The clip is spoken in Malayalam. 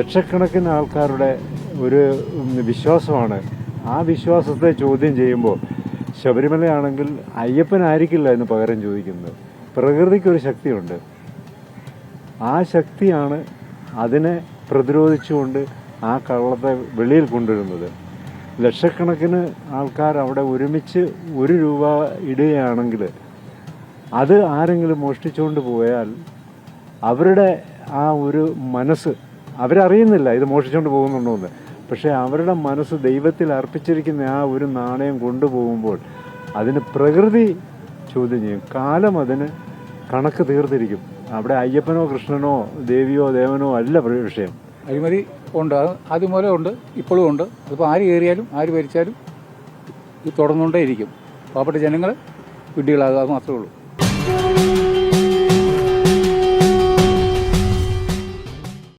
ലക്ഷക്കണക്കിന് ആൾക്കാരുടെ ഒരു വിശ്വാസമാണ്. ആ വിശ്വാസത്തെ ചോദ്യം ചെയ്യുമ്പോൾ ശബരിമലയാണെങ്കിൽ അയ്യപ്പനായിരിക്കില്ല എന്ന് പകരം ചോദിക്കുന്നത്. പ്രകൃതിക്കൊരു ശക്തിയുണ്ട്. ആ ശക്തിയാണ് അതിനെ പ്രതിരോധിച്ചുകൊണ്ട് ആ കള്ളത്തെ വെളിയിൽ കൊണ്ടുവരുന്നത്. ലക്ഷക്കണക്കിന് ആൾക്കാർ അവിടെ ഒരുമിച്ച് ഒരു രൂപ ഇടുകയാണെങ്കിൽ അത് ആരെങ്കിലും മോഷ്ടിച്ചുകൊണ്ട് പോയാൽ അവരുടെ ആ ഒരു മനസ്സ് അവരറിയുന്നില്ല ഇത് മോഷിച്ചുകൊണ്ട് പോകുന്നുണ്ടോ എന്ന്. പക്ഷേ അവരുടെ മനസ്സ് ദൈവത്തിൽ അർപ്പിച്ചിരിക്കുന്ന ആ ഒരു നാണയം കൊണ്ടുപോകുമ്പോൾ അതിന് പ്രകൃതി ചോദ്യം ചെയ്യും. കാലം അതിന് കണക്ക് തീർത്തിരിക്കും. അവിടെ അയ്യപ്പനോ കൃഷ്ണനോ ദേവിയോ ദേവനോ അല്ല വിഷയം. അഴിമതി ഉണ്ട്. അത് അതുപോലെ ഉണ്ട്. ഇപ്പോഴും ഉണ്ട്. അതിപ്പോൾ ആര് കയറിയാലും ആര് ഭരിച്ചാലും ഇത് തുടർന്നുകൊണ്ടേ ഇരിക്കും പാവപ്പെട്ട ജനങ്ങൾ വിഡ്ഢികളാകുക അത് മാത്രമേ ഉള്ളൂ.